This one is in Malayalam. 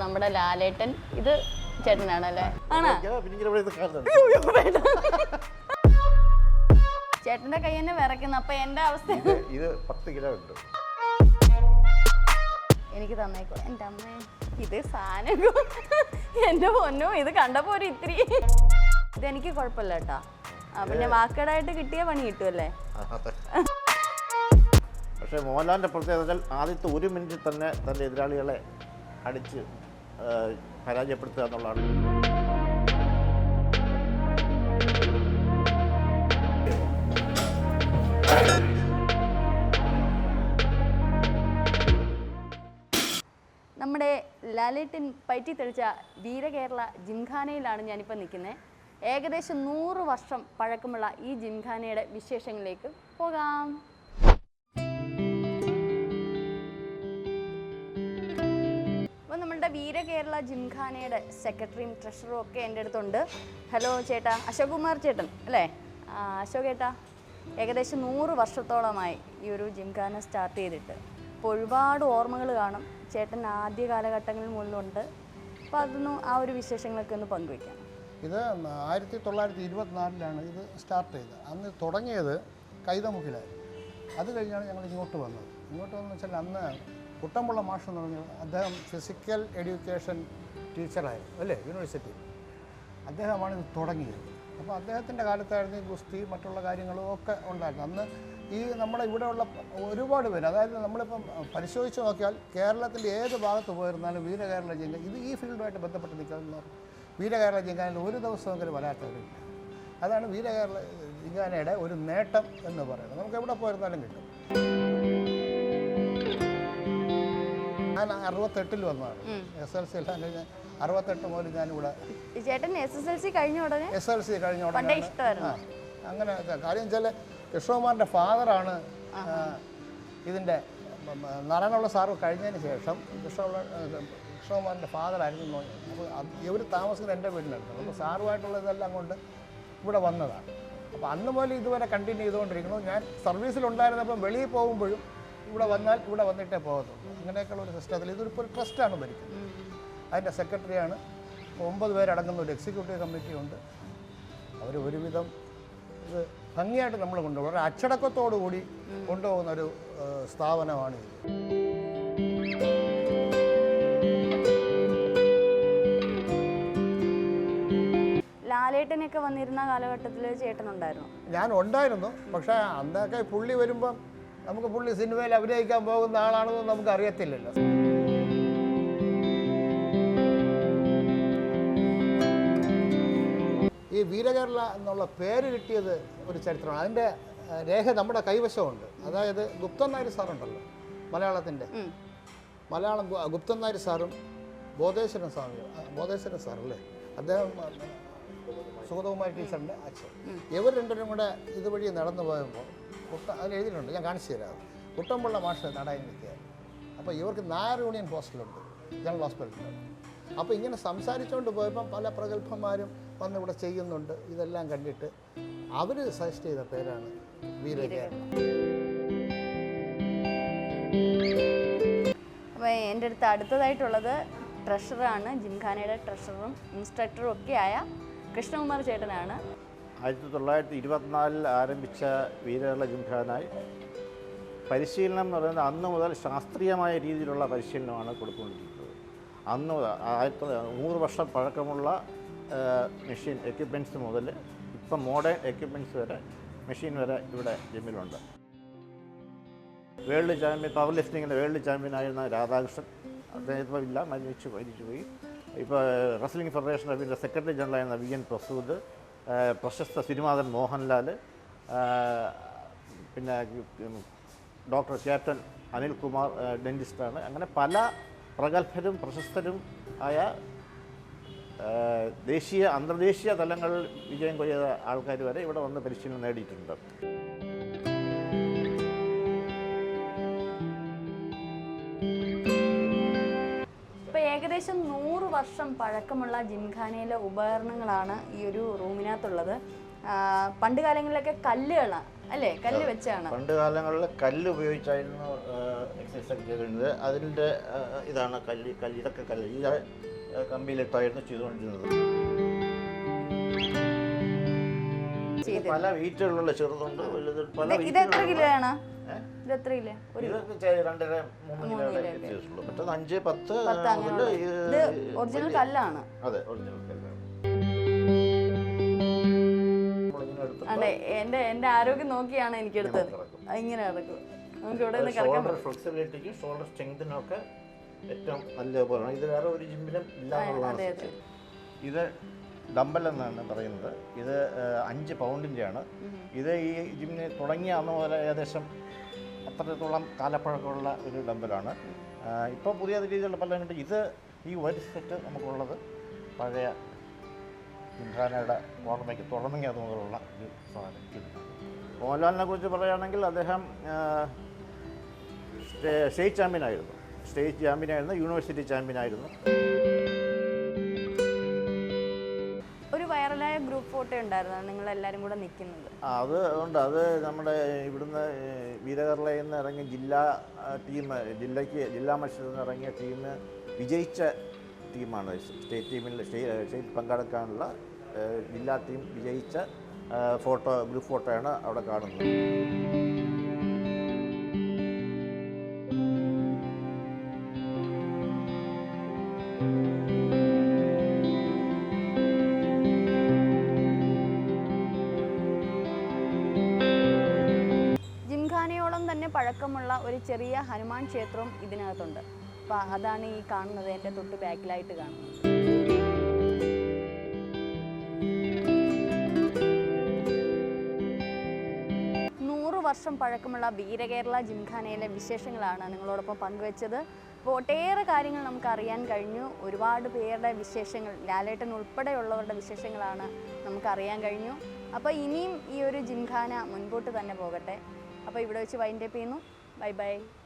നമ്മുടെ ലാലേട്ടൻ ഇത് ചേട്ടനാണല്ലേ? ആണോ. ചേട്ടന്റെ കൈ തന്നെ വിറയ്ക്കുന്നു. അപ്പൊ എന്റെ അവസ്ഥ ഇത് പത്ത് കിലോ ഉണ്ട്. എനിക്ക് തന്നേക്കോ. എന്റെ അമ്മേ ഇത് സാധനം എന്റെ പൊന്നോ ഇത് കണ്ടപ്പോ ഒരു ഇത്തിരി ഇതെനിക്ക് കുഴപ്പമില്ല കേട്ടോ. പിന്നെ വാക്കേടായിട്ട് കിട്ടിയ പണി കിട്ടുമല്ലേ പക്ഷേ മോഹൻലാലിന്റെ പ്രത്യേകത വെച്ചാൽ ആദ്യത്തെ ഒരു മിനിറ്റിൽ തന്നെ തന്റെ എതിരാളികളെ അടിച്ച് പരാജയപ്പെടുത്തുക എന്നുള്ളതാണ്. നമ്മുടെ ലാലേട്ടൻ പറ്റി തെളിച്ച വീരകേരള ജിംഖാനയിലാണ് ഞാനിപ്പോൾ നിൽക്കുന്നത് ഏകദേശം നൂറ് വർഷം പഴക്കമുള്ള ഈ ജിംഖാനയുടെ വിശേഷങ്ങളിലേക്ക് പോകാം. അപ്പോൾ നമ്മളുടെ വീരകേരള ജിംഖാനയുടെ സെക്രട്ടറിയും ട്രഷറും ഒക്കെ എന്റെ അടുത്തുണ്ട്. ഹലോ ചേട്ടാ അശോക് കുമാർ ചേട്ടൻ അല്ലേ? അശോക് ചേട്ടാ ഏകദേശം നൂറ് വർഷത്തോളമായി ഈ ഒരു ജിംഖാന സ്റ്റാർട്ട് ചെയ്തിട്ട്. അപ്പോൾ ഒരുപാട് ഓർമ്മകൾ കാണും. ചേട്ടൻ ആദ്യ കാലഘട്ടങ്ങളിൽ മുതലുണ്ട്. അപ്പോൾ അതൊന്നും ആ ഒരു വിശേഷങ്ങളൊക്കെ ഒന്ന് പങ്കുവയ്ക്കാം. ഇത് ആയിരത്തി തൊള്ളായിരത്തി ഇരുപത്തിനാലിലാണ് ഇത് സ്റ്റാർട്ട് ചെയ്തത്. അന്ന് തുടങ്ങിയത് കൈതമുക്കിലായിരുന്നു. അത് കഴിഞ്ഞാണ് ഞങ്ങൾ ഇങ്ങോട്ട് വന്നത്. ഇങ്ങോട്ട് വന്നു വെച്ചാൽ അന്ന് കുട്ടമ്പുള്ള മാഷ് എന്ന് പറഞ്ഞാൽ അദ്ദേഹം ഫിസിക്കൽ എഡ്യൂക്കേഷൻ ടീച്ചറായിരുന്നു അല്ലേ? യൂണിവേഴ്സിറ്റി അദ്ദേഹമാണ് ഇത് തുടങ്ങിയത്. അപ്പോൾ അദ്ദേഹത്തിന്റെ കാലത്തായിരുന്നു ഈ ഗുസ്തി മറ്റുള്ള കാര്യങ്ങളും ഒക്കെ ഉണ്ടായിരുന്നു അന്ന് ഈ നമ്മുടെ ഇവിടെയുള്ള ഒരുപാട് പേര് അതായത് നമ്മളിപ്പം പരിശോധിച്ച് നോക്കിയാൽ കേരളത്തിന്റെ ഏത് ഭാഗത്ത് പോയിരുന്നാലും വീരകേരള ജില്ല ഇത് ഈ ഫീൽഡുമായിട്ട് ബന്ധപ്പെട്ട് നിൽക്കുന്ന വീരകേരള ജിങ്കാനയിൽ ഒരു ദിവസമെങ്കിലും വരാത്തവരില്ല. അതാണ് വീരകേരള ജിങ്കാനയുടെ ഒരു നേട്ടം എന്ന് പറയുന്നത്. നമുക്ക് എവിടെ പോയിരുന്നാലും കിട്ടും. ഞാൻ അറുപത്തെട്ടിൽ വന്നതാണ്. എസ് എൽ സി എല്ലാം കഴിഞ്ഞ് അറുപത്തെട്ട് മുതൽ ഞാനിവിടെ ചേട്ടൻ എസ് എസ് എൽ സി കഴിഞ്ഞ ഉടനെ എസ് എൽ സി കഴിഞ്ഞ പണ്ടേ ഉടനെ ഇഷ്ടമായിരുന്നു. ആ, അങ്ങനെ കാര്യം വെച്ചാൽ കൃഷ്ണകുമാറിന്റെ ഫാദറാണ് ഇതിന്റെ നാരായണുള്ള സാറ് കഴിഞ്ഞതിന് ശേഷം കൃഷ്ണകുമാർ കൃഷ്ണകുമാറിന്റെ ഫാദറായിരുന്നു അപ്പോൾ ഇവർ താമസിക്കുന്നത് എന്റെ വീടിനടുത്ത് അപ്പോൾ സാറുമായിട്ടുള്ള ഇതെല്ലാം കൊണ്ട് ഇവിടെ വന്നതാണ്. അപ്പോൾ അന്ന് പോലെ ഇതുവരെ കണ്ടിന്യൂ ചെയ്തുകൊണ്ടിരിക്കുന്നു. ഞാൻ സർവീസിലുണ്ടായിരുന്നപ്പം വെളിയിൽ പോകുമ്പോഴും ഇവിടെ വന്നാൽ ഇവിടെ വന്നിട്ടേ പോകത്തുള്ളൂ. അങ്ങനെയൊക്കെയുള്ള ഒരു സിസ്റ്റത്തിൽ ഇതൊരു ഒരു ട്രസ്റ്റാണ് ഭരിക്കുന്നത്. അതിന്റെ സെക്രട്ടറിയാണ് ഒമ്പത് പേരടങ്ങുന്ന ഒരു എക്സിക്യൂട്ടീവ് കമ്മിറ്റിയുണ്ട് അവർ ഒരുവിധം ഇത് ഭംഗിയായിട്ട് നമ്മൾ കൊണ്ടുപോകും. ഒരു അച്ചടക്കത്തോടു കൂടി കൊണ്ടുപോകുന്ന ഒരു സ്ഥാപനമാണ് ഇത് ലാലേട്ടനൊക്കെ വന്നിരുന്ന കാലഘട്ടത്തിൽ ചേട്ടനുണ്ടായിരുന്നു? ഞാൻ ഉണ്ടായിരുന്നു. പക്ഷെ അന്നൊക്കെ പുള്ളി വരുമ്പം നമുക്ക് പുള്ളി സിനിമയിൽ അഭിനയിക്കാൻ പോകുന്ന ആളാണെന്ന് നമുക്ക് അറിയത്തില്ലല്ലോ ഈ വീരകേരള എന്നുള്ള പേര് കിട്ടിയത് ഒരു ചരിത്രമാണ്. അതിന്റെ രേഖ നമ്മുടെ കൈവശമുണ്ട്. അതായത് ഗുപ്തൻ നായർ സാറുണ്ടല്ലോ മലയാളത്തിന്റെ. മലയാളം ഗുപ്തൻ നായർ സാറും ബോധേശ്വരൻ സ്വാമി ബോധേശ്വരൻ സാറല്ലേ? അദ്ദേഹം സുഗതകുമാരി ടീച്ചറിന്റെ അച്ഛൻ. ഇവർ രണ്ടുപേരും കൂടെ ഇതുവഴി നടന്നു പോയപ്പോൾ കുട്ട അതിൽ എഴുതിയിട്ടുണ്ട് ഞാൻ കാണിച്ചു തരാം കുട്ടമ്പുള്ള മാഷ് നടായി നിൽക്കുക അപ്പോൾ ഇവർക്ക് നായർ യൂണിയൻ ഹോസ്റ്റലുണ്ട് ജനറൽ ഹോസ്പിറ്റലിൽ. അപ്പോൾ ഇങ്ങനെ സംസാരിച്ചുകൊണ്ട് പോയപ്പം പല പ്രഗത്ഭന്മാരും വന്ന് ഇവിടെ ചെയ്യുന്നുണ്ട് ഇതെല്ലാം കണ്ടിട്ട് അവർ സജസ്റ്റ് ചെയ്ത പേരാണ് വീരകേരള. അപ്പോൾ എന്റെ അടുത്ത് അടുത്തതായിട്ടുള്ളത് ട്രഷറാണ് ജിംഖാനയുടെ ട്രഷറും ഇൻസ്ട്രക്ടറും ഒക്കെ ആയ കൃഷ്ണകുമാർ ചേട്ടനാണ്. ആയിരത്തി തൊള്ളായിരത്തി ഇരുപത്തിനാലിൽ ആരംഭിച്ച വീരകേരള ജിംഖാനായി പരിശീലനം എന്ന് പറയുന്നത് അന്ന് മുതൽ ശാസ്ത്രീയമായ രീതിയിലുള്ള പരിശീലനമാണ് കൊടുത്തുകൊണ്ടിരിക്കുന്നത്. അന്ന് മുതൽ ആയിരത്തി നൂറ് വർഷം പഴക്കമുള്ള മെഷീൻ എക്യുപ്മെന്റ്സ് മുതൽ ഇപ്പം മോഡേൺ എക്യുപ്മെന്റ്സ് വരെ മെഷീൻ വരെ ഇവിടെ ജിമ്മിലുണ്ട് വേൾഡ് ചാമ്പ്യൻ പവർ ലിഫ്റ്റിങ്ങിന്റെ വേൾഡ് ചാമ്പ്യനായിരുന്ന രാധാകൃഷ്ണൻ അദ്ദേഹം മരിച്ചു മരിച്ചു പോയി ഇപ്പോൾ wrestling federation of India secretary general ആയിരുന്ന വി എൻ പ്രസൂദ് പ്രശസ്ത സിനിമാതൻ മോഹൻലാൽ പിന്നെ ഡോക്ടർ ക്യാപ്റ്റൻ അനിൽകുമാർ ഡെന്റിസ്റ്റാണ് അങ്ങനെ പല പ്രഗത്ഭരും പ്രശസ്തരും ആയ ദേശീയ അന്തർദേശീയ തലങ്ങളിൽ വിജയം കൊയ്ത ആൾക്കാർ വരെ ഇവിടെ വന്ന് പരിശീലനം നേടിയിട്ടുണ്ട്. വർഷം പഴക്കമുള്ള ജിംഖാനയിലെ ഉപകരണങ്ങളാണ് ഈ ഒരു റൂമിനകത്തുള്ളത്. പണ്ട് കാലങ്ങളിലൊക്കെ കല്ലുകളാണ് അല്ലേ? കല്ല് വെച്ചാണ്. പണ്ട് കാലങ്ങളിൽ കല്ല് ഉപയോഗിച്ചായിരുന്നു എക്സസൈസ് ഒക്കെ ചെയ്തിരുന്നത്. അതിന്റെ ഇതാണ് കല്ല് കല്ല് ഇതൊക്കെ കല്ല്. ഈ കമ്പിയിലിട്ടായിരുന്നു ചെയ്തുകൊണ്ടിരുന്നത്. ഇത് പല വെയിറ്റുകളുള്ള ചെറുതുണ്ട് വലുത് പല ഇത് എത്ര weight കിലോ ആണ്? ഇത് എത്ര കിലോ. ഒരു ഇതൊക്കെ രണ്ടര മൂന്ന് കിലോയുടെ വ്യത്യാസമുള്ളൂ. മറ്റേത് അഞ്ച് പത്ത് ഇത് ഒറിജിനൽ കല്ലാണ്. അതെ ഒറിജിനൽ കല്ലാണ്. അതെ എന്റെ എന്റെ ആരോഗ്യം നോക്കിയാണ് എനിക്ക് എടുത്തത്. ഇങ്ങനെ ഇറക്കും നമുക്ക് ഇവിടെ നിന്ന് കിടക്കാൻ ഷോൾഡർ ഫ്ലെക്സിബിലിറ്റിക്കും ഷോൾഡർ സ്ട്രെങ്തിനും ഒക്കെ ഏറ്റവും നല്ലതുപോലെയാണ് ഇത് വേറെ ഒരു ജിമ്മിലും ഇല്ല ഇത് ഡമ്പൽ എന്നാണ് പറയുന്നത്. ഇത് അഞ്ച് പൗണ്ടിന്റെയാണ് ഇത് ഈ ജിമ്മിന് തുടങ്ങിയ അന്ന് മുതൽ ഏകദേശം അത്രത്തോളം കാലപ്പഴക്കമുള്ള ഒരു ഡമ്പലാണ് ഇപ്പോൾ പുതിയ രീതിയിലുള്ള പല കണ്ട് ഇത് ഈ ഒരു സെറ്റ് നമുക്കുള്ളത് പഴയ ജിംഖാനയുടെ ഓർമ്മയ്ക്ക് തുടങ്ങിയ അത് മുതലുള്ള ഒരു സാധനം മോഹൻലാലിനെ കുറിച്ച് പറയുകയാണെങ്കിൽ അദ്ദേഹം സ്റ്റേറ്റ് ചാമ്പ്യനായിരുന്നു. സ്റ്റേറ്റ് ചാമ്പ്യനായിരുന്നു യൂണിവേഴ്സിറ്റി ചാമ്പ്യനായിരുന്നു. ഫോട്ടോ ഉണ്ടായിരുന്നു. നിങ്ങൾ എല്ലാരും കൂടെ നിൽക്കുന്നത്. അത് ഉണ്ട് അത് നമ്മുടെ ഇവിടുന്ന് വീരകേരളയിൽ നിന്ന് ഇറങ്ങിയ ജില്ലാ ടീം ജില്ലയ്ക്ക് ജില്ലാ മത്സരത്തിൽ നിന്ന് ഇറങ്ങിയ ടീം വിജയിച്ച ടീമാണ്. സ്റ്റേറ്റ് ടീമിൽ സ്റ്റേറ്റ് പങ്കെടുക്കാനുള്ള ജില്ലാ ടീം വിജയിച്ച ഫോട്ടോ ഗ്രൂപ്പ് ഫോട്ടോയാണ് അവിടെ കാണുന്നത്. പഴക്കമുള്ള ഒരു ചെറിയ ഹനുമാൻ ക്ഷേത്രവും ഇതിനകത്തുണ്ട്. അപ്പോൾ അതാണ് ഈ കാണുന്നത് എന്റെ തൊട്ട് ബാക്കിലായിട്ട് കാണുന്നത്. വർഷം പഴക്കമുള്ള വീരകേരള ജിംഖാനയിലെ വിശേഷങ്ങളാണ് നിങ്ങളോടൊപ്പം പങ്കുവച്ചത്. അപ്പോൾ ഒട്ടേറെ കാര്യങ്ങൾ നമുക്ക് അറിയാൻ കഴിഞ്ഞു. ഒരുപാട് പേരുടെ വിശേഷങ്ങൾ ലാലേട്ടൻ ഉൾപ്പെടെയുള്ളവരുടെ വിശേഷങ്ങളാണ് നമുക്ക് അറിയാൻ കഴിഞ്ഞു. അപ്പോൾ ഇനിയും ഈ ഒരു ജിംഖാന മുൻപോട്ട് തന്നെ പോകട്ടെ. അപ്പോൾ ഇവിടെ വെച്ച് വൈൻഡപ്പ് ചെയ്യുന്നു. Bye bye